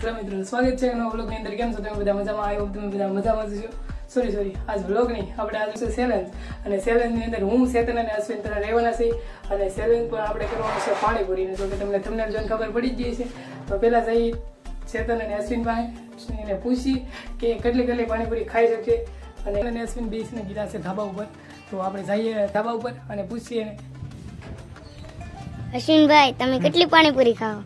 નમસ્કાર મિત્રો સ્વાગત છે નવા વ્લોગની અંદર. કેમ છો? તમે બધા મજામાં? આવ્યો તમે બધા મજામાં જ છો સોરી સોરી આજ વ્લોગ નહીં. આપણે આજે છે સેલેન્જ અને સેલેન્જની અંદર હું સેતન અને અશ્વિન તરા રહેવાના છે અને સેલેન્જ પણ આપણે કરવાનું છે પાણીપુરીને. તો કે તમને તમને જોઈને ખબર પડી જ ગઈ છે તો પહેલાં જઈ ચેતન અને અશ્વિન પાસે એને પૂછી કે કેટલી કેટલી પાણીપુરી ખાઈ શકે અને એને અશ્વિન બેસીને કીધા છે ધાબા ઉપર. તો આપણે જઈએ ધાબા ઉપર અને પૂછીએ એને. અશ્વિનભાઈ તમે કેટલી પાણીપુરી ખાઓ?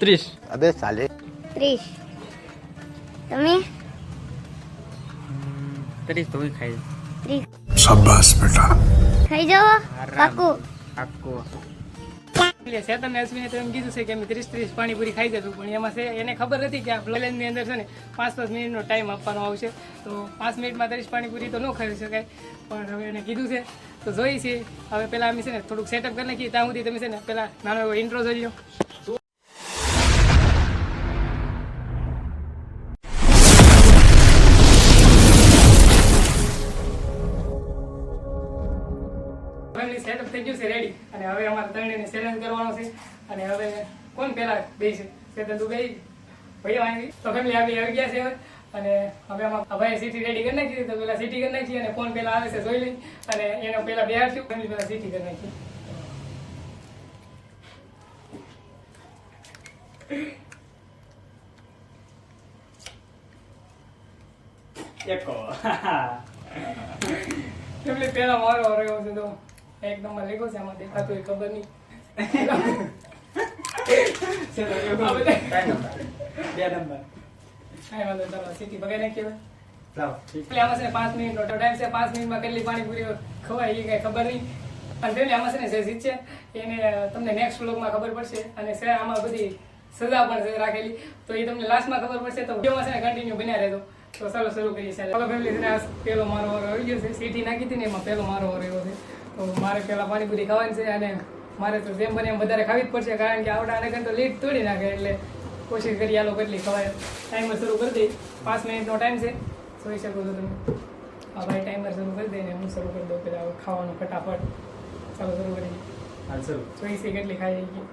ત્રીસ. અબે સાલે. ત્રીસ. તમે? ત્રીસ તો હું ખાઈ ત્રીસ. શાબાશ બેટા. ખાઈ જાઓ પાકું. આખો એટલે અશ્વિને તો એમ કીધું છે કે અમે ત્રીસ ત્રીસ પાણીપુરી ખાઈ જશું પણ એમાં છે એને ખબર નથી કે આ ની અંદર છે ને પાંચ પાંચ મિનિટનો ટાઈમ આપવાનો આવશે. તો પાંચ મિનિટમાં ત્રીસ પાણીપુરી તો ન ખાઈ શકાય. પણ હવે એને કીધું છે તો જોઈ છે હવે પેલા અમે છે ને થોડુંક સેટઅપ કરી નાખીએ ત્યાં સુધી તમે છે ને પેલા નાનો એવો ઇન્ટ્રો જોઈ લો થઈ ગયું છે રેડી અને હવે અમારે ત્રણેયને ચેલેન્જ કરવાનો છે. અને હવે કોણ પહેલા બે છે ચેતન તું બે ભાઈ આવી તો ફેમિલી આવી આવી ગયા છે અને હવે આમાં ભાઈ સીટી રેડી કરી નાખી તો પેલા સીટી કરી નાખી અને કોણ પેલા આવે છે જોઈ લઈ. અને એનો પેલા બેહાડશું ફેમિલી પેલા સીટી કરી નાખી. એકો ફેમિલી પેલા મારો રહ્યો છે તો. એક નંબર લીધો છે આમાં દેખાતું હોય ખબર નહીં. ચલો, એવું આ બધા- બે નંબર. કાંઈ વાંધો ચાલો સીટી ભગાઈ નાખીએ એટલે આમાં છે પાંચ મિનિટનો ટાઈમ છે પાંચ મિનિટમાં કેટલી પાણીપુરી ખવાય એ કઈ ખબર નહીં. અને પેલી આમાં છે ને જે જીત છે એને તમને નેક્સ્ટ વ્લોગમાં ખબર પડશે અને છે આમાં બધી સજા પણ છે રાખેલી. તો એ તમને લાસ્ટમાં ખબર પડશે તો વિડીયોમાં છે ને કન્ટિન્યુ બન્યા રહેતો તો ચાલો શરૂ કરીએ ચાલો. ફેમિલી પેલો મારો વારો આવી ગયો છે. સીટી નાખી હતી ને એમાં પેલો મારો વારો એવો છે. તો મારે પેલા પાણીપુરી ખાવાની છે અને મારે તો જેમ બને એમ વધારે ખાવી જ પડશે કારણ કે આવડા આને તો લીટ તોડી નાખે એટલે કોશિશ કરી આલો કેટલી ખવાય. ટાઈમર શરૂ કરી દઈ. પાંચ મિનિટનો ટાઈમ છે. જોઈ શકો છો તમે. હા ભાઈ ટાઈમર શરૂ કરી દઈને હું શરૂ કરી દઉં પેલા ખાવાનું ફટાફટ. ચાલો શરૂ કરી હાલ શરૂ. જોઈ છે કેટલી ખાઈ ગઈ.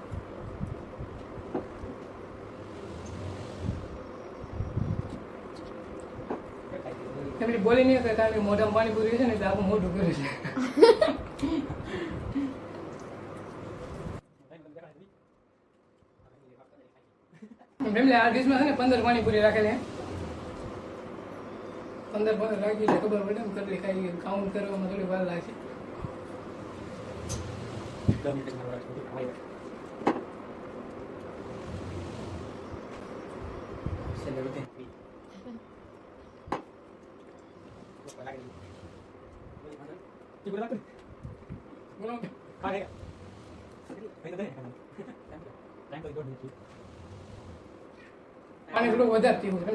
એમની બોલી નહીં કરે કારણ કે મોઢામાં પાણી પૂરી છે ને તો આપણું મોઢું કર્યું છે. ફેમિલી આ ડિશમાં છે ને પંદર પાણીપુરી રાખેલી પંદર પંદર રાખી એટલે ખબર પડે ને કેટલી ખાઈ કાઉન્ટ કરવામાં થોડી વાર લાગશે. બોલો પાણી થોડું વધારે પીવું છે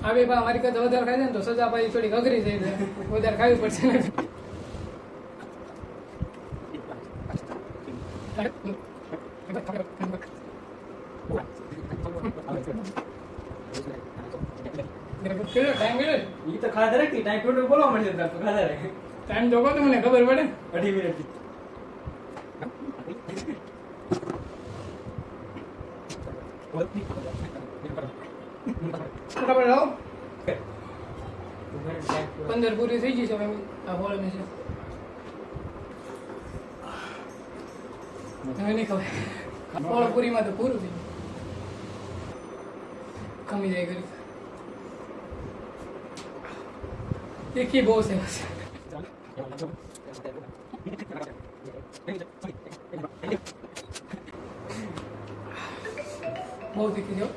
હા ભાઈ અમારી કરતા વધારે ખાય છે ને તો સજા ભાઈ થોડીક અઘરી થઈ જાય વધારે ખાવી પડશે ને કેટલો ટાઈમ કેટલો એ તો ખાધા રાખી ટાઈમ ટોટલ બોલવા મળશે તાર તો ખાધા રે. ટાઈમ જોકો તો મને ખબર પડે. અઢી મિનિટ ફટાફટ રહો પંદર પૂરી થઈ ગઈ છે આ હોળ છે. તમે નહીં ખબર. હોળ પૂરીમાં તો પૂરું થઈ ગયું. કમી જાય કરી તીખી બહુ છે બહુ તીખી હો.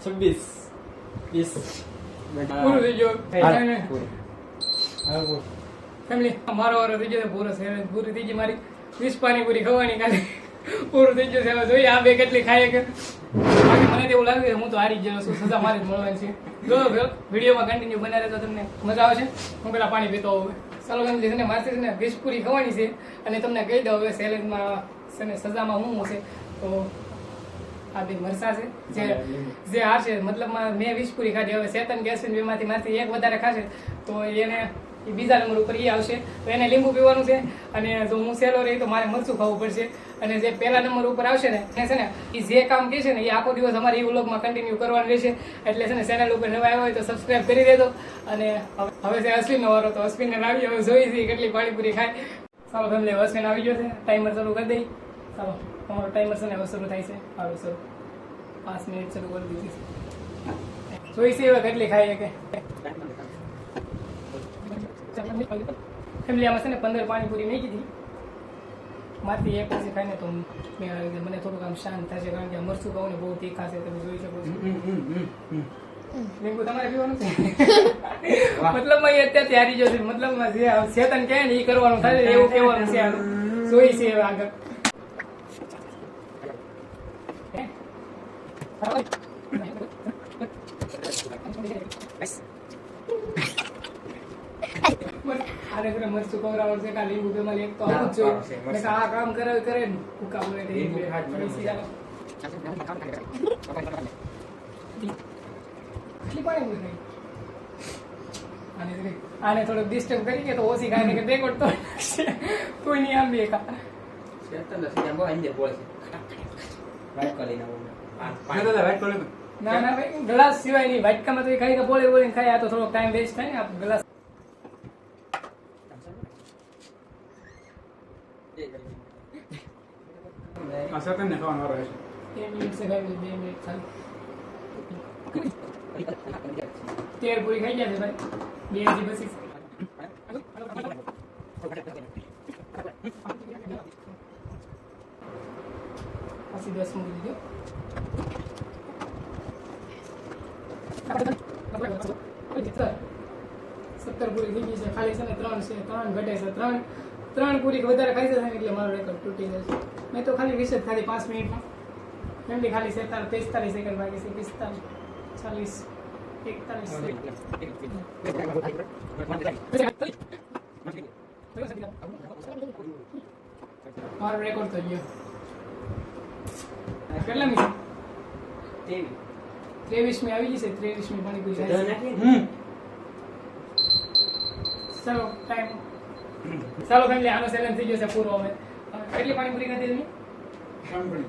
છવ્વીસ વીસ પૂરું થઈ ગયું. ફેમિલી મારો વારો થઈ ગયો પૂરો છે પૂરી થઈ ગઈ મારી વીસ પાણીપુરી ખવાની કાલે પૂરું થઈ ગયું છે જોઈએ આ બે કેટલી ખાય કે મને એવું લાગે છે હું તો હારી ગયો છું. સજા મારી મળવાની છે. જો વિડીયોમાં કન્ટિન્યુ બનાવે તો તમને મજા આવશે. હું પેલા પાણી પીતો હોઉં. ચાલો છે ને મારથી છે ને વીસ પૂરી ખવાની છે. અને તમને કહી દઉં, હવે સેલેન્જમાં છે સજામાં હું છે? તો આ બે મરસા છે. જે જે હારશે મતલબમાં મેં વીસ ખાધી. હવે ચેતન ગેસ બેમાંથી મારથી એક વધારે ખાશે. તો એને એ બીજા નંબર ઉપર એ આવશે. તો એને લીંબુ પીવાનું છે. અને જો હું સેલો રહી તો મારે મરચું ખાવું પડશે. અને જે પહેલા નંબર ઉપર આવશે ને છે ને, એ જે કામ કે છે ને, એ આખો દિવસ અમારે એ વ્લોગમાં કન્ટિન્યુ કરવાનું રહેશે. એટલે છે ને ચેનલ ઉપર નવા આવ્યો હોય તો સબસ્ક્રાઇબ કરી દેજો. અને હવે- છે અશ્વિનનો વારો, તો અશ્વિનને લાવી, હવે જોઈ છે કેટલી પાણીપુરી ખાય. ચાલો ફેમિલી અશ્વિન આવી ગયો છે. ટાઈમર શરૂ કરી દઈ. ચાલો, તમારો ટાઈમર છે ને, હવે શરૂ થાય છે. સારું શરૂ. પાંચ મિનિટ શરૂ કરી દીધી છે. જોઈ છે હવે કેટલી ખાઈ કે. ફેમિલી, આમાં છે ને પંદર પાણીપુરી નહીં કીધી. મારથી એક પછી ખાઈને તો મેં આવી. મને થોડુંક આમ શાંત થશે કારણ કે આ મરચું ખાવું ને બહુ તીખા છે તમે જોઈ શકો છો. લીંબુ તમારે પીવાનું છે? મતલબ એ અત્યારથી હારી છે મતલબ જે ચેતન કહે ને એ કરવાનું થાય એવું કહેવાનું છે જોઈ છે આગળ. આને મસ્ત મરચું ખવડાવવાનું છે ઉદે લીંબુ એક તો આવું જ જોઈએ ને આ કામ કરે કરે ને હું કામ રે દે લીંબુ બે. ખાય જ મને. પછી ચાલો. કેટલી પાણીપુરી ખાઈ? આને જરીક- આને થોડુંક ડિસ્ટર્બ કરી કે તો ઓછી ખાય ને કે રેકોર્ડ તો નાખશે. કોઈ નહીં આમ બે કોલી ના ના ભાઈ ગ્લાસ સિવાય નહીં. વાટકામાં તો એ ખાઈ કે બોલે બોલે ખાય. આ તો થોડોક ટાઈમ વેસ્ટ થાય ને આ ગ્લાસ આ સતન ને ખાવાનો મિનિટ છે ખાઈ બે મિનિટ ખાલી તેર પૂરી ખાઈ ગયા છે ભાઈ બે હજી બસી પછી દસ મૂકી દીધો સત્તર પૂરી થઈ ગઈ છે ખાલી છે ને ત્રણ છે ત્રણ ઘટે છે ત્રણ ત્રણ પૂરી વધારે ખાઈ જશે ને એટલે મારો રેકોર્ડ તૂટી જશે. મેં તો ખાલી વીસ જ ખાલી પાંચ મિનિટમાં. એમની ખાલી સેતાલીસ પિસ્તાલીસ સેકન્ડ બાકી છે પિસ્તાલીસ ચાલીસ એકતાલીસ. મારો રેકોર્ડ તો ગયો. કેટલા મિનિટ? ત્રેવીસમી આવી જશે ત્રેવીસમી પાણીપુરી થાય છે. ચાલો ટાઈમ ચાલો ફેમિલી આનો સેલેન થઈ ગયો પૂરો હવે. કેટલી પાણીપુરી ખાધી તમે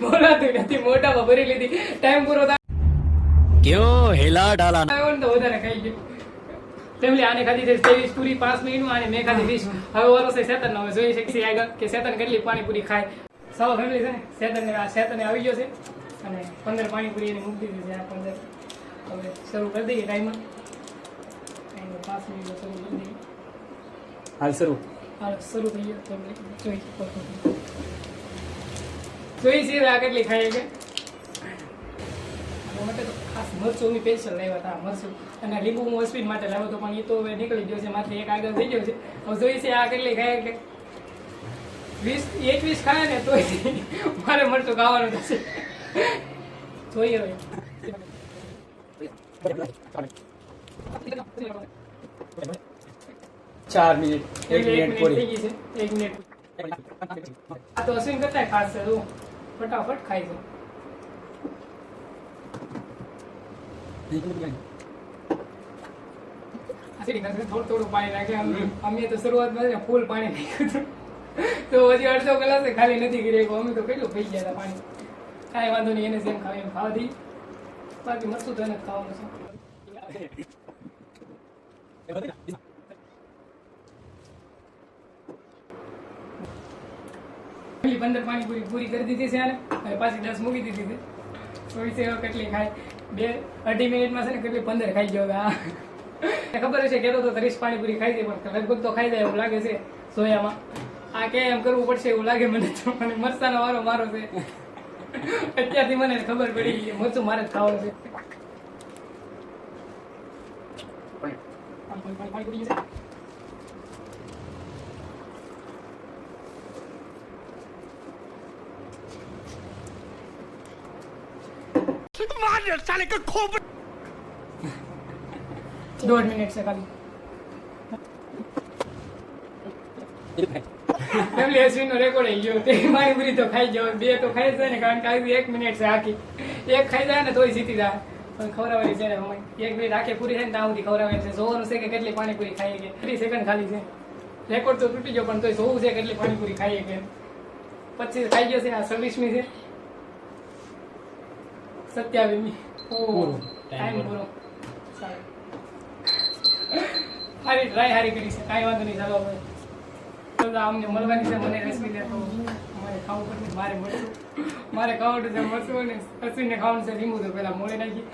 બોલાતું નથી મોટામાં ભરી લીધી. ટાઈમ પૂરો થાય કયો હેલા ડાલા તો વધારે ખાઈ ગયો. ફેમિલી આને ખાધી છે ત્રેવીસ પૂરી પાંચ મિનિટનું અને મેં ખાધી વીસ. હવે વરસ છે સેતન હવે જોઈ શકીએ આગળ કે સેતન કેટલી પાણીપુરી ખાય. ચાલો ફેમિલી છે સેતન આ સેતને આવી ગયો છે. અને પંદર પાણીપુરી એને મૂકી દીધી છે આ પંદર. હવે શરૂ કરી દઈએ ટાઈમ પાંચ મિનિટ શરૂ કરી દઈએ. હાલ શરૂ હાલો શરૂ થઈ ગયો તમે જોઈ છે આગળ જોઈ છે આ કેટલી ખાઈ કે આના માટે તો ખાસ મરચું અમે સ્પેશિયલ લાવ્યા હતા મરચું અને લીંબુ હું માટે લાવ્યો હતો પણ એ તો હવે નીકળી ગયો છે માથે એક આગળ થઈ ગયો છે હવે જોઈ છે આ કેટલી ખાય કે વીસ એકવીસ ખાય ને તોય મારે મરચું ખાવાનું થશે જોઈએ હવે ચાર મિનિટ એક મિનિટ થઈ ગઈ છે. એક મિનિટ આ તો અશ્વિન કરતા ખાસ છે તું ફટાફટ ખાઈ છે થોડું થોડું પાણી નાખે. અમે- તો શરૂઆતમાં ફૂલ પાણી નાખ્યું તો હજી અડધો કલાક ખાલી નથી કરી. અમે તો કેટલું પી ગયા હતા પાણી. કાંઈ વાંધો નહીં એને જેમ ખાવે એમ ખાવા દઈ. બાકી મસ્તું તો એને ખાવાનું છે. પેલી પંદર પાણી પૂરી કરી દીધી છે અને પાછી દસ મૂકી દીધી છે. થોડી સેવા કેટલી ખાય? બે અઢી મિનિટમાં છે ને કેટલી? પંદર ખાઈ ગયો હવે આ. ખબર હશે કેતો તો ત્રીસ પાણીપુરી ખાઈ દે પણ લગભગ તો ખાઈ જાય એવું લાગે છે સોયામાં. આ કે એમ કરવું પડશે એવું લાગે મને તો મને મરસાનો વારો મારો છે. અત્યારથી મને ખબર પડી ગઈ મરચું મારે જ ખાવાનું છે. પાણી, પાણી, साले का પડી दो मिनट દોઢ મિનિટ છે ખાલી ફેમિલી અશ્વિનનો રેકોર્ડ આવી ગયો તે પાણીપુરી તો ખાઈ જાવ બે તો ખાઈ જાય ને કારણ કે આવી એક મિનિટ છે આખી એક ખાઈ જાય ને તોય જીતી જાય પણ ખવડાવવાની છે ને અમે એક મિનિટ આખી પૂરી થાય ને ત્યાં સુધી ખવડાવવાની છે જોવાનું છે કે કેટલી પાણીપુરી ખાઈ કે ત્રીસ સેકન્ડ ખાલી છે રેકોર્ડ તો તૂટી ગયો પણ તોય જોવું છે કેટલી પાણીપુરી ખાઈ કે પચીસ ખાઈ ગયો છે આ છવ્વીસમી છે સત્યાવીસમી. ઓ ટાઈમ પૂરો સારું. હારી ટ્રાય હારી કરી છે. કાંઈ વાંધો નહીં ચાલો હવે. અમને મળવાની છે મને રશ્મિને તો મારે ખાવું પડશે મારે મળશું. મારે ખાવાનું છે મળશું અને રશ્મિને ખાવાનું છે લીંબુ તો પહેલાં મોડે નાખી.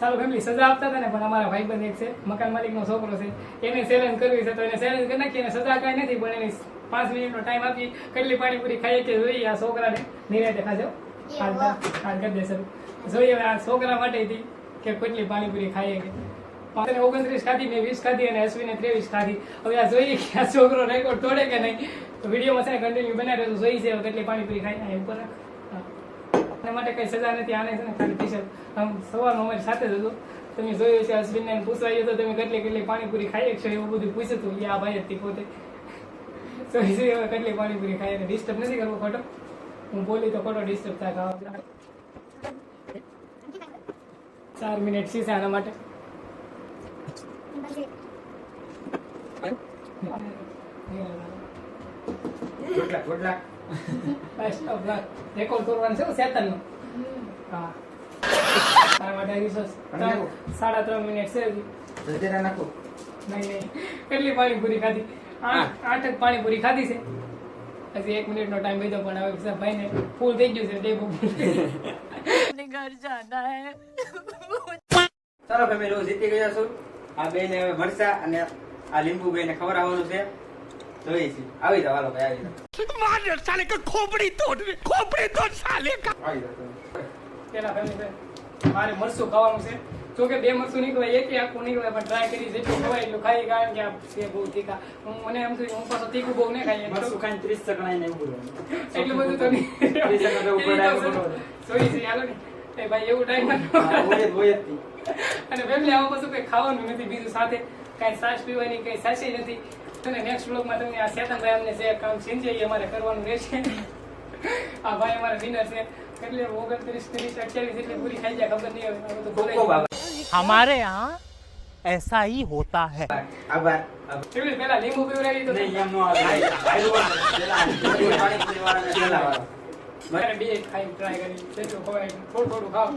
સારું ફેમિલી સજા આપતા હતા ને પણ અમારા ભાઈબંધ એક છે. મકાન માલિકનો છોકરો છે. એને ચેલેન્જ કરવી છે તો એને ચેલેન્જ કરી નાખીએ અને સજા કાંઈ નથી પણ એની પાંચ મિનિટનો ટાઈમ આપી કેટલી પાણીપુરી ખાઈએ કે જોઈએ આ છોકરાને. નિરાતે ખાજો. હાલ હાલ કરી દે શરૂ જોઈએ હવે આ છોકરા માટે હતી કે કેટલી પાણીપુરી ખાઈએ કે. પાંચને ઓગણત્રીસ ખાધી, મેં વીસ ખાધી અને અશ્વિને ત્રેવીસ ખાધી. હવે આ જોઈએ કે આ છોકરો રેકોર્ડ તોડે કે નહીં. તો વિડીયોમાં છે કન્ટિન્યુ બનાવી રહ્યો જોઈ છે કેટલી પાણીપુરી ખાઈ. આ ઉપર એના માટે કઈ સજા નથી, આને છે ને ખાલી ટી-શર્ટ આમ સવારનો અમારી સાથે જ હતો. તમે જોયું છે અશ્વિનને એને પૂછવા ગયો તો તમે કેટલી કેટલી પાણીપુરી ખાઈ છો એવું બધું પૂછ્યું હતું એ આ ભાઈ હતી પોતે. છે હવે કેટલી પાણીપુરી ખાઈ ડિસ્ટર્બ નથી કરવો ખોટો. હું બોલી તો ખોટો ડિસ્ટર્બ થાય. ખાવા ચાર મિનિટ છે આના માટે. રેકોર્ડ કરવાનું છે સેતન હા. સાડા ત્રણ મિનિટ છે નાખો? નહીં નહીં. કેટલી પાણીપુરી ખાધી? આઠ આઠ પાણીપુરી ખાધી છે. હજી એક મિનિટનો ટાઈમ બીજો પણ હવે ભાઈને ફૂલ થઈ ગયું છે ડેબુ ચાલો ફેમિલી હું જીતી ગયો છું આ બેને હવે મરચા અને આ લીંબુ બેને ખવડાવવાનું છે જોઈએ છીએ આવી જાવ હાલો ભાઈ આવી જાવ साले का खोपड़ी तोड़ खोपड़ी तोड़ साले का આવી જાવ તમે. પેલા ફેમિલી છે મારે મરચું ખાવાનું છે જો કે બે મરચું નીકળે એક આખું નીકળે પણ ટ્રાય કરી જેટલું ખવાય એટલું ખાઈ કારણ કે આ છે બહુ તીખા હું મને એમ થયું હું પાછો તીખું બહુ નહીં ખાઈ મરચું ખાઈને ત્રીસ સેકન્ડ આવીને ઊભું રહેવાનું. એટલું બધું તો નહીં ત્રીસ સેકન્ડ તો ઉપર ડાયરેક્ટ ઊભું રહેવાનું. જોઈ છે હાલો ને એ ભાઈ એવું ટાઈમ હા, હોય જ હોય જ તી. અને ફેમિલી આમાં પાછું કઈ ખાવાનું નથી બીજું સાથે કઈ છાશ પીવાની કઈ સાચી નથી અને નેક્સ્ટ બ્લોગમાં તમને આ ચેતનભાઈ અમને જે કામ છે એ અમારે કરવાનું રહેશે આ ભાઈ અમારા વિનર છે એટલે ઓગણત્રીસ ત્રીસ અઠ્યાવીસ જેટલી પૂરી ખાઈ જાય ખબર નહીં હવે હવે તો ખૂબ બોલાય ખૂબ જાય. આભાર हमारे यहाँ ऐसा ही होता है આભાર આભાર. ફેમિલી પહેલા લીંબુ પીવડાવી તો નહીં, એમ નો આવે. મારે બે ખાઈ ટ્રાય કરી જેટલું ખવાય એટલું. થોડું થોડું ખાવ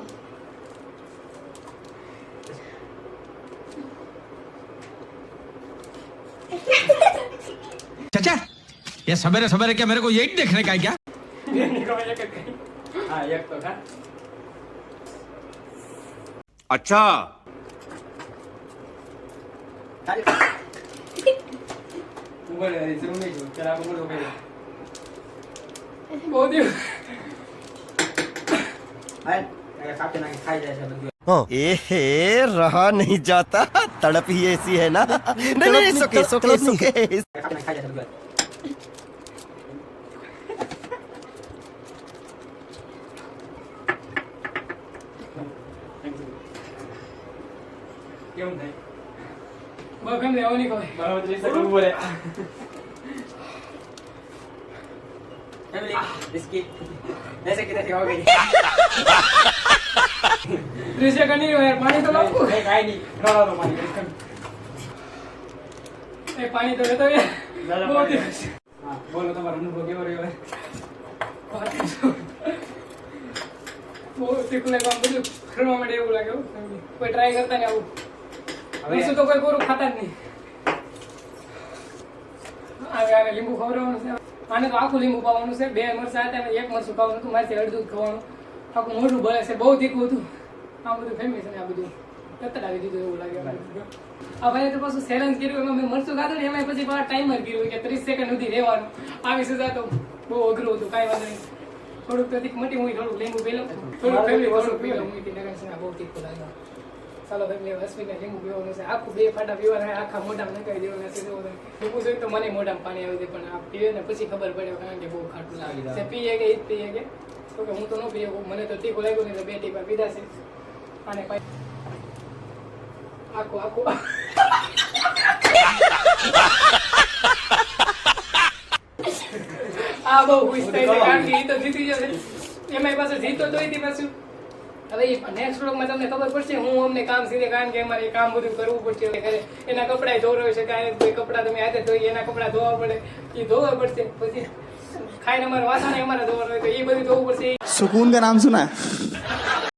चाचा ये सवेरे सवेरे क्या मेरे को यही देखने का है क्या બેની ખવાય એક જ ખાઈ. હા એક તો ખા अच्छा ખાલી ઉભો રહે, હજી જરૂર નહીં જો. પેલા આપણે મોઢું ખાઈ લો. બહુ દિવસ હાલ, એ કાપી નાખી ખાઈ જાય છે બધું एहे रहा नहीं जाता तड़प ही ऐसी है ना नहीं नहीं सुके सुके सुके કાપી નાખી ખાઈ જાય છે બધું કેવું થાય બહુ ફેમિલી આવું નહીં ખવાય બરાબર ત્રીસ Family, biscuit. Nasa kita si Hogan. Trisha ka niyo, yaar. Pani to lang po. Eh, kaya ni. Rara to, pani. Eh, pani to leto yaar. Lala pa. હા બોલો તમારો અનુભવ કેવો રહ્યો બહુ તીખું લાગ્યું બધું ખરવા માટે એવું લાગ્યું કોઈ ટ્રાય કરતા ને આવું હવે શું તો કોઈ કોરું ખાતા જ નહીં આવે આવે લીંબુ ખવડાવવાનું છે આને તો આખું લીંબુ પાવાનું છે. બે મરચાં હતા એક મરચું ખાવાનું હતું મારે અડધું ખાવાનું. આખું મોઢું બળે છે બહુ તીખું હતું. આ બધું ફેમસ છે ને આ બધું કતરાવી દીધું એવું લાગે આ ભાઈ તો પાછું ચેલેન્જ કર્યું એમાં મેં મરચું ખાધું ને એમાં પછી પાછા ટાઈમર કર્યું કે ત્રીસ સેકન્ડ સુધી રહેવાનું. આવી સજા તો બહુ અઘરું હતું કાંઈ વાંધો નહીં. થોડુંક તો મટી હું થોડુંક લીંબુ પી લઉં થોડુંક ફેમિલી થોડુંક પી લઉં હું બહુ તીખું લાગે. ચાલો ફેમિલી હસવીને લીંબુ પીવાનું છે. આખું બે ફાટા પીવાના આખા મોઢામાં નખાઈ દેવાના છે એવું લીંબુ જોઈએ તો મને મોઢામાં પાણી આવી જાય પણ આ પીવે ને પછી ખબર પડે કારણ કે બહુ ખાટું લાગે. છે પીએ કે ઈ જ પીએ કે? તો કે હું તો ન પીએ મને તો તીખું લાગ્યું નહીં તો બે ટીપા પીધા છે. અને આખું આખું. આ બહુ ખુશ થઈ કારણ કે એ તો જીતી જશે. એમાંય પાછું જીતો તો તે પાછું હવે નેક્સ્ટ વ્લોગમાં તમને ખબર પડશે હું અમને કામ સીધે કારણ કે અમારે કામ બધું કરવું પડશે ઘરે. એના કપડાં ધોરવે છે કાંઈ કોઈ તમે હાથે ધોઈ એના કપડાં ધોવા પડે. એ ધોવા પડશે પછી ખાઈને અમારે વાસણ અમારે ધોવાનું હોય તો એ બધું ધોવું પડશે સુકૂન કે નામ સુના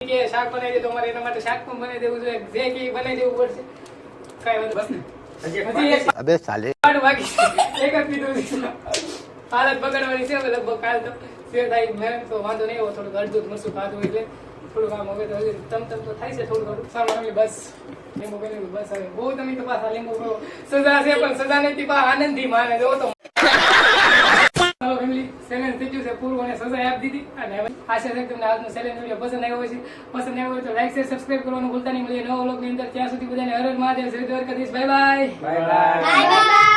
કે શાક બનાવી દે તો એના માટે શાક પણ બનાવી દેવું જોઈએ. જે કે બનાવી દેવું પડશે કાંઈ બસ હાલત બગડવાની છે લગભગ કાલ તો. સેવ મેં તો વાંધો નહીં એવો થોડું અડધું મરસું ખાધું એટલે. થોડુંક આમ હવે તો હજી તમ તમ તો થાય છે થોડું થોડું સારું હવે બસ. લીંબુ બનેલું બસ હવે. બહુ તમે તપાસ આ લીંબુ સજા છે પણ સજા નથી પા આનંદથી માને જો તો. ચાલો ફેમિલી સેવન થઈ છે પૂરું અને સજા આપી દીધી. અને આશા છે તમને આજનો સેલેન્ડ વીડિયો પસંદ આવ્યો હોય છે પસંદ આવ્યો તો લાઈક શેર સબસ્ક્રાઇબ કરવાનું ભૂલતા નહીં. મળીએ નવો વ્લોગની અંદર. ત્યાં સુધી બધાને Har Har Mahadev Shri Dwarkadhish. Bye bye bye bye